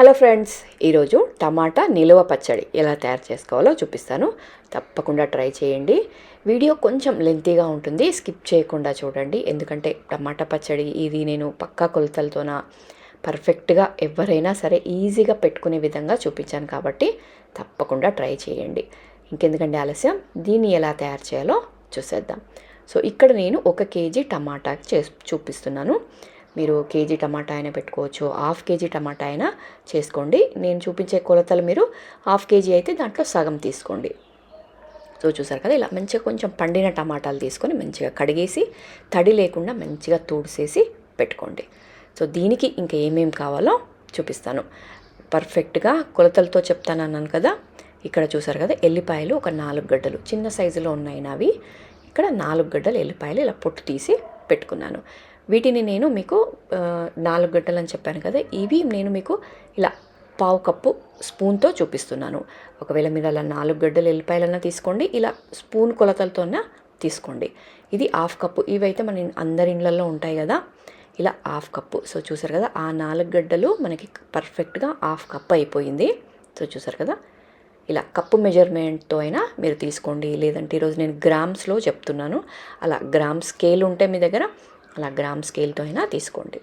Hello friends ఈరోజు టమాటా నిలువ పచ్చడి ఎలా తయారు చేసుకోవాలో చూపిస్తాను. తప్పకుండా ట్రై చేయండి. వీడియో కొంచెం లెంతీగా ఉంటుంది స్కిప్ చేయకుండా చూడండి. ఎందుకంటే టమాటా పచ్చడి ఇది నేను పక్కా కొలతలతోన పర్ఫెక్ట్గా ఎవరైనా సరే ఈజీగా పెట్టుకునే విధంగా చూపించాను కాబట్టి తప్పకుండా ట్రై చేయండి. ఇంకెందుకంటే ఆలస్యం? దీన్ని ఎలా తయారు చేయాలో చూసేద్దాం. సో ఇక్కడ నేను ఒక కేజీ టమాటా చే చూపిస్తున్నాను. మీరు కేజీ టమాటా అయినా పెట్టుకోవచ్చు హాఫ్ కేజీ టమాటా అయినా చేసుకోండి. నేను చూపించే కొలతలు మీరు హాఫ్ కేజీ అయితే దాంట్లో సగం తీసుకోండి. సో చూసారు కదా ఇలా మంచిగా కొంచెం పండిన టమాటాలు తీసుకొని మంచిగా కడిగేసి తడి లేకుండా మంచిగా తూడిసేసి పెట్టుకోండి. సో దీనికి ఇంకా ఏమేమి కావాలో చూపిస్తాను. పర్ఫెక్ట్గా కొలతలతో చెప్తాను అన్నాను కదా ఇక్కడ చూసారు కదా ఎల్లిపాయలు ఒక నాలుగు గడ్డలు చిన్న సైజులో ఉన్నాయి నావి ఇక్కడ నాలుగు గడ్డలు ఎల్లిపాయలు ఇలా పొట్టు తీసి పెట్టుకున్నాను. వీటిని నేను మీకు నాలుగు గడ్డలు అని చెప్పాను కదా ఇవి నేను మీకు ఇలా పావు కప్పు స్పూన్తో చూపిస్తున్నాను. ఒకవేళ మీరు అలా నాలుగు గడ్డలు ఎల్లిపాయలన్నా తీసుకోండి ఇలా స్పూన్ కొలతలతోనే తీసుకోండి. ఇది హాఫ్ కప్పు. ఇవైతే మన అందరి ఇళ్ళల్లో ఉంటాయి కదా ఇలా హాఫ్ కప్పు. సో చూసారు కదా ఆ నాలుగు గడ్డలు మనకి పర్ఫెక్ట్గా హాఫ్ కప్ అయిపోయింది. సో చూసారు కదా ఇలా కప్పు మెజర్మెంట్తో అయినా మీరు తీసుకోండి. లేదంటే ఈరోజు నేను గ్రామ్స్లో చెప్తున్నాను. అలా గ్రామ్ స్కేల్ ఉంటే మీ దగ్గర అలా గ్రామ్ స్కేల్తో అయినా తీసుకోండి.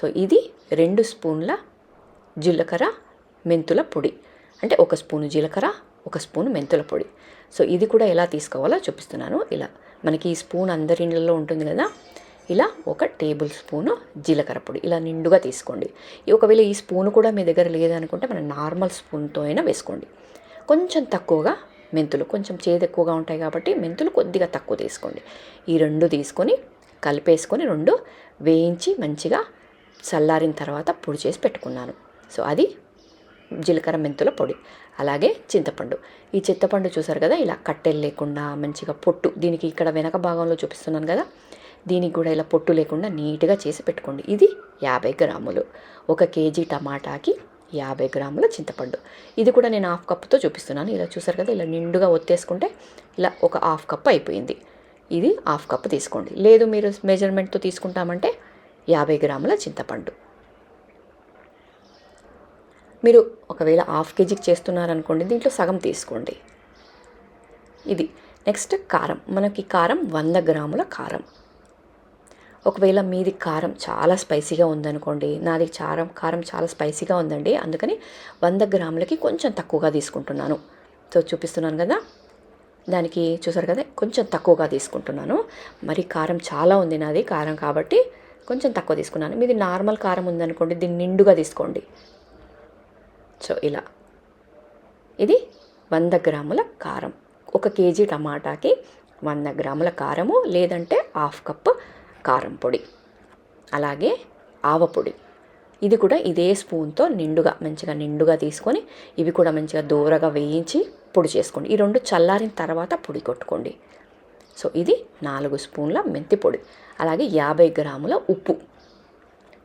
సో ఇది రెండు స్పూన్ల జీలకర్ర మెంతుల పొడి. అంటే ఒక స్పూను జీలకర్ర ఒక స్పూను మెంతుల పొడి. సో ఇది కూడా ఎలా తీసుకోవాలో చూపిస్తున్నాను. ఇలా మనకి ఈ స్పూన్ అందరి ఇళ్ళల్లో ఉంటుంది కదా ఇలా ఒక టేబుల్ స్పూను జీలకర్ర పొడి. ఇలా నిండుగా తీసుకోండి. ఒకవేళ ఈ స్పూన్ కూడా మీ దగ్గర లేదనుకుంటే మన నార్మల్ స్పూన్తో అయినా వేసుకోండి. కొంచెం తక్కువగా మెంతులు కొంచెం చేదు ఎక్కువగా ఉంటాయి కాబట్టి మెంతులు కొద్దిగా తక్కువ తీసుకోండి. ఈ రెండు తీసుకొని కలిపేసుకొని రెండు వేయించి మంచిగా చల్లారిన తర్వాత పొడి చేసి పెట్టుకున్నాను. సో అది జీలకర్ర మెంతుల పొడి అలాగే చింతపండు. ఈ చింతపండు చూసారు కదా ఇలా కట్టెలు లేకుండా మంచిగా పొట్టు దీనికి ఇక్కడ వెనక భాగంలో చూపిస్తున్నాను కదా దీనికి కూడా ఇలా పొట్టు లేకుండా నీట్గా చేసి పెట్టుకోండి. ఇది యాభై గ్రాములు. ఒక కేజీ టమాటాకి యాభై గ్రాముల చింతపండు. ఇది కూడా నేను హాఫ్ కప్తో చూపిస్తున్నాను. ఇలా చూసారు కదా ఇలా నిండుగా ఒత్తేసుకుంటే ఇలా ఒక హాఫ్ కప్ అయిపోయింది. ఇది హాఫ్ కప్ తీసుకోండి. లేదు మీరు మెజర్మెంట్తో తీసుకుంటామంటే యాభై గ్రాముల చింతపండు. మీరు ఒకవేళ హాఫ్ కేజీకి చేస్తున్నారనుకోండి దీంట్లో సగం తీసుకోండి. ఇది నెక్స్ట్ కారం. మనకి కారం వంద గ్రాముల కారం. ఒకవేళ మీది కారం చాలా స్పైసీగా ఉందనుకోండి నాది చారం కారం చాలా స్పైసీగా ఉందండి అందుకని వంద గ్రాములకి కొంచెం తక్కువగా తీసుకుంటున్నాను. సో చూపిస్తున్నాను కదా? దానికి చూసారు కదా కొంచెం తక్కువగా తీసుకుంటున్నాను. మరి కారం చాలా ఉంది నాది కారం కాబట్టి కొంచెం తక్కువ తీసుకున్నాను. మీది నార్మల్ కారం ఉందనుకోండి దీన్ని నిండుగా తీసుకోండి. సో ఇలా. ఇది వంద గ్రాముల కారం. ఒక కేజీ టమాటాకి వంద గ్రాముల కారము లేదంటే హాఫ్ కప్ కారం పొడి. అలాగే ఆవపొడి ఇది కూడా ఇదే స్పూన్తో నిండుగా మంచిగా నిండుగా తీసుకొని ఇవి కూడా మంచిగా దూరగా వేయించి పొడి చేసుకోండి. ఈ రెండు చల్లారిన తర్వాత పొడి కొట్టుకోండి. సో ఇది నాలుగు స్పూన్ల మెంతి పొడి. అలాగే యాభై గ్రాముల ఉప్పు.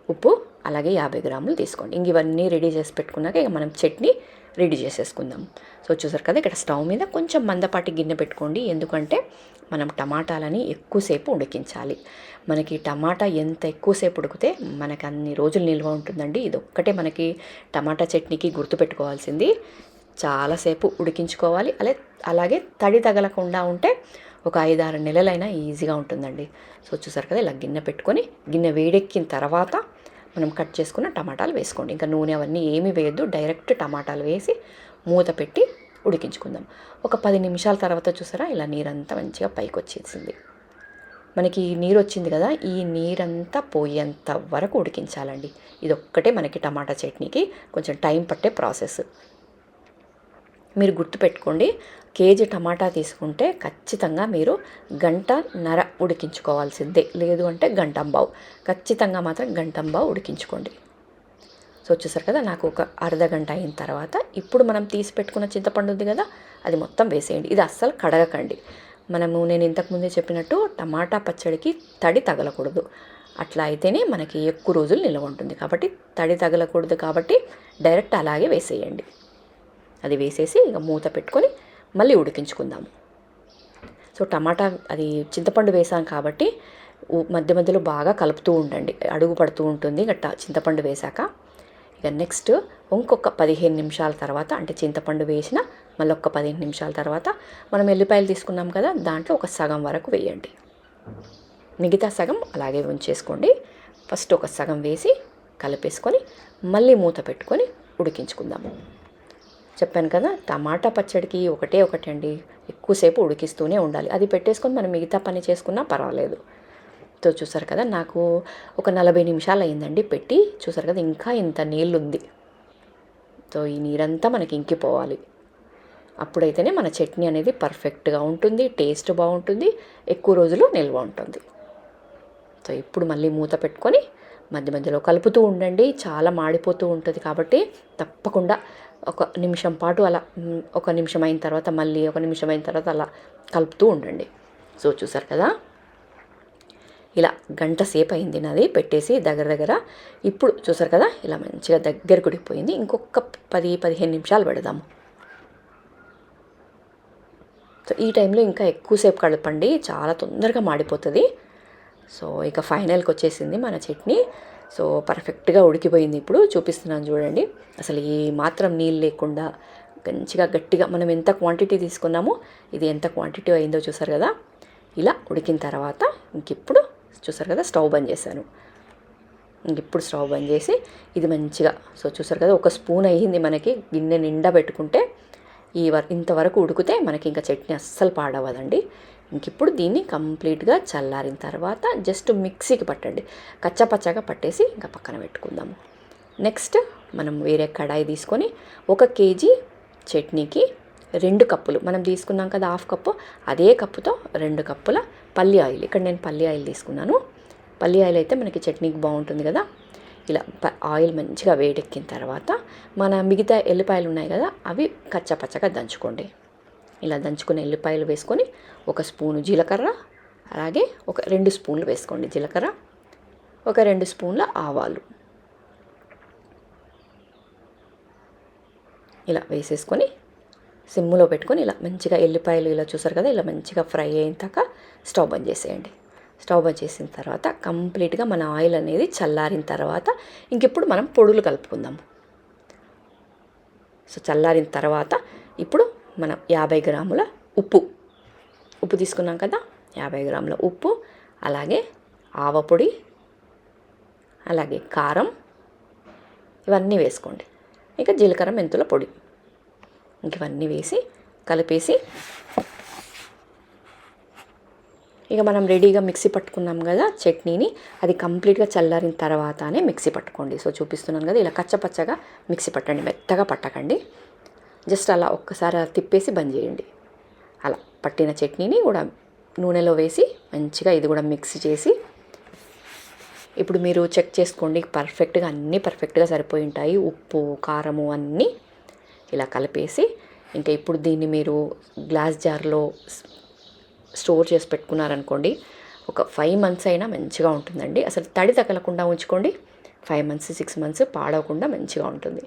ఉప్పు అలాగే యాభై గ్రాములు తీసుకోండి. ఇంక ఇవన్నీ రెడీ చేసి పెట్టుకున్నాక ఇక మనం చట్నీ రెడీ చేసేసుకుందాం. సో చూసారు కదా ఇక్కడ స్టవ్ మీద కొంచెం మందపాటి గిన్నె పెట్టుకోండి. ఎందుకంటే మనం టమాటాలని ఎక్కువసేపు ఉడికించాలి. మనకి టమాటా ఎంత ఎక్కువసేపు ఉడికితే మనకు అన్ని రోజులు నిల్వ ఉంటుందండి. ఇది ఒక్కటే మనకి టమాటా చట్నీకి గుర్తుపెట్టుకోవాల్సింది. చాలాసేపు ఉడికించుకోవాలి. అలా అలాగే తడి తగలకుండా ఉంటే ఒక ఐదారు నెలలైనా ఈజీగా ఉంటుందండి. సో చూసారు కదా ఇలా గిన్నె పెట్టుకొని గిన్నె వేడెక్కిన తర్వాత మనం కట్ చేసుకున్న టమాటాలు వేసుకోండి. ఇంకా నూనె అవన్నీ ఏమి వేయద్దు. డైరెక్ట్ టమాటాలు వేసి మూత పెట్టి ఉడికించుకుందాం. ఒక పది నిమిషాల తర్వాత చూసారా ఇలా నీరంతా మంచిగా పైకి వచ్చేసింది మనకి నీరు వచ్చింది కదా ఈ నీరంతా పోయేంత వరకు ఉడికించాలండి. ఇది ఒక్కటే మనకి టమాటా చట్నీకి కొంచెం టైం పట్టే ప్రాసెస్. మీరు గుర్తుపెట్టుకోండి కేజీ టమాటా తీసుకుంటే ఖచ్చితంగా మీరు గంట నర ఉడికించుకోవాల్సిందే. లేదు అంటే గంటంబావు ఖచ్చితంగా మాత్రం గంటంబావు ఉడికించుకోండి. సో వచ్చేసరి కదా నాకు ఒక అర్ధ గంట అయిన తర్వాత ఇప్పుడు మనం తీసి పెట్టుకున్న చింతపండు ఉంది కదా అది మొత్తం వేసేయండి. ఇది అస్సలు కడగకండి. మనము నేను ఇంతకుముందే చెప్పినట్టు టమాటా పచ్చడికి తడి తగలకూడదు. అట్లా అయితేనే మనకి ఎక్కువ రోజులు నిల్వ ఉంటుంది. కాబట్టి తడి తగలకూడదు కాబట్టి డైరెక్ట్ అలాగే వేసేయండి. అది వేసేసి ఇక మూత పెట్టుకొని మళ్ళీ ఉడికించుకుందాము. సో టమాటా అది చింతపండు వేసాం కాబట్టి మధ్య మధ్యలో బాగా కలుపుతూ ఉండండి. అడుగు పడుతూ ఉంటుంది గట్ట చింతపండు వేశాక ఇక నెక్స్ట్ ఇంకొక పదిహేను నిమిషాల తర్వాత అంటే చింతపండు వేసిన మళ్ళీ ఒక పదిహేను నిమిషాల తర్వాత మనం ఎల్లిపాయలు తీసుకున్నాం కదా దాంట్లో ఒక సగం వరకు వేయండి. మిగతా సగం అలాగే ఉంచేసుకోండి. ఫస్ట్ ఒక సగం వేసి కలిపేసుకొని మళ్ళీ మూత పెట్టుకొని ఉడికించుకుందాము. చెప్పాను కదా టమాటా పచ్చడికి ఒకటే ఒకటి అండి ఎక్కువసేపు ఉడికిస్తూనే ఉండాలి. అది పెట్టేసుకొని మనం మిగతా పని చేసుకున్నా పర్వాలేదు. తో చూసారు కదా నాకు ఒక నలభై నిమిషాలు అయిందండి పెట్టి. చూసారు కదా ఇంకా ఇంత నీళ్ళు ఉంది సో ఈ నీరంతా మనకి ఇంకిపోవాలి. అప్పుడైతేనే మన చట్నీ అనేది పర్ఫెక్ట్గా ఉంటుంది టేస్ట్ బాగుంటుంది ఎక్కువ రోజులు నిల్వ ఉంటుంది. సో ఇప్పుడు మళ్ళీ మూత పెట్టుకొని మధ్య మధ్యలో కలుపుతూ ఉండండి. చాలా మాడిపోతూ ఉంటుంది కాబట్టి తప్పకుండా ఒక నిమిషం పాటు అలా ఒక నిమిషం అయిన తర్వాత మళ్ళీ ఒక నిమిషం అయిన తర్వాత అలా కలుపుతూ ఉండండి. సో చూసారు కదా? ఇలా గంట సేపు అయింది నాది పెట్టేసి దగ్గర దగ్గర. ఇప్పుడు చూసారు కదా? ఇలా మంచిగా దగ్గర కుడిపోయింది ఇంకొక పది పదిహేను నిమిషాలు పెడదాము. సో ఈ టైంలో ఇంకా ఎక్కువసేపు కలపండి. చాలా తొందరగా మాడిపోతుంది. సో ఇక ఫైనల్కి వచ్చేసింది మన చట్నీ. సో పర్ఫెక్ట్గా ఉడికిపోయింది ఇప్పుడు చూపిస్తున్నాను చూడండి. అసలు ఏ మాత్రం నీళ్ళు లేకుండా మంచిగా గట్టిగా మనం ఎంత క్వాంటిటీ తీసుకున్నామో ఇది ఎంత క్వాంటిటీ అయిందో చూసారు కదా? ఇలా ఉడికిన తర్వాత ఇంకిప్పుడు చూసారు కదా స్టవ్ బంద్ చేశాను. ఇంక ఇప్పుడు స్టవ్ బంద్ చేసి ఇది మంచిగా సో చూసారు కదా ఒక స్పూన్ అయ్యింది మనకి గిన్నె నిండా పెట్టుకుంటే ఈ వర ఇంతవరకు ఉడికితే మనకి ఇంకా చట్నీ అస్సలు పాడవదండి ఇప్పుడు దీన్ని కంప్లీట్గా చల్లారిన తర్వాత జస్ట్ మిక్సీకి పట్టండి. కచ్చపచ్చగా పట్టేసి ఇంకా పక్కన పెట్టుకుందాము. నెక్స్ట్ మనం వేరే కడాయి తీసుకొని ఒక కేజీ చట్నీకి రెండు కప్పులు మనం తీసుకున్నాం కదా హాఫ్ కప్పు అదే కప్పుతో రెండు కప్పుల పల్లి ఆయిల్. ఇక్కడ నేను పల్లి ఆయిల్ తీసుకున్నాను. పల్లి ఆయిల్ అయితే మనకి చట్నీకి బాగుంటుంది కదా. ఇలా ప- ఆయిల్ మంచిగా వేడెక్కిన తర్వాత మన మిగతా ఎల్లిపాయలు ఉన్నాయి కదా అవి కచ్చపచ్చగా దంచుకోండి. ఇలా దంచుకున్న ఎల్లిపాయలు వేసుకొని ఒక స్పూను జీలకర్ర అలాగే ఒక రెండు స్పూన్లు వేసుకోండి జీలకర్ర ఒక రెండు స్పూన్ల ఆవాలు. ఇలా వేసేసుకొని సిమ్ములో పెట్టుకొని ఇలా మంచిగా ఎల్లిపాయలు ఇలా చూసారు కదా ఇలా మంచిగా ఫ్రై అయిన దాకా స్టవ్ బంద్ చేసేయండి. స్టవ్ బంద్ చేసిన తర్వాత కంప్లీట్గా మన ఆయిల్ అనేది చల్లారిన తర్వాత ఇంకెప్పుడు మనం పొడులు కలుపుకుందాం సో చల్లారిన తర్వాత ఇప్పుడు మనం యాభై గ్రాముల ఉప్పు. ఉప్పు తీసుకున్నాం కదా యాభై గ్రాముల ఉప్పు అలాగే ఆవపొడి అలాగే కారం ఇవన్నీ వేసుకోండి. ఇక జీలకర్ర మెంతుల పొడి. ఇంక ఇవన్నీ వేసి కలిపేసి ఇక మనం రెడీగా మిక్సీ పట్టుకున్నాం కదా చట్నీని అది కంప్లీట్గా చల్లారిన తర్వాతనే మిక్సీ పట్టుకోండి. సో చూపిస్తున్నాను కదా ఇలా కచ్చపచ్చగా మిక్సీ పట్టండి మెత్తగా పట్టకండి. జస్ట్ అలా ఒక్కసారి అలా తిప్పేసి బంద్ చేయండి. అలా పట్టిన చట్నీని కూడా నూనెలో వేసి మంచిగా ఇది కూడా మిక్స్ చేసి ఇప్పుడు మీరు చెక్ చేసుకోండి పర్ఫెక్ట్గా అన్నీ పర్ఫెక్ట్గా సరిపోయి ఉంటాయి. ఉప్పు కారము అన్నీ ఇలా కలిపేసి ఇంకా ఇప్పుడు దీన్ని మీరు గ్లాస్ జార్లో స్టోర్ చేసి పెట్టుకున్నారనుకోండి ఒక ఫైవ్ మంత్స్ అయినా మంచిగా ఉంటుందండి. అసలు తడి తగలకుండా ఉంచుకోండి ఫైవ్ మంత్స్ సిక్స్ మంత్స్ పాడవకుండా మంచిగా ఉంటుంది.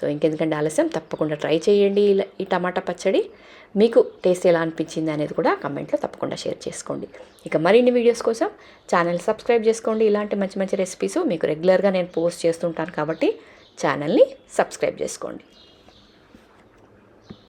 సో ఇంకెందుకంటే ఆలస్యం తప్పకుండా ట్రై చేయండి ఇలా- ఈ టమాటా పచ్చడి. మీకు టేస్ట్ ఎలా అనిపించింది అనేది కూడా కమెంట్లో తప్పకుండా షేర్ చేసుకోండి. ఇక మరిన్ని వీడియోస్ కోసం ఛానల్ సబ్స్క్రైబ్ చేసుకోండి. ఇలాంటి మంచి మంచి రెసిపీస్ మీకు రెగ్యులర్గా నేను పోస్ట్ చేస్తుంటాను కాబట్టి ఛానల్ని సబ్స్క్రైబ్ చేసుకోండి.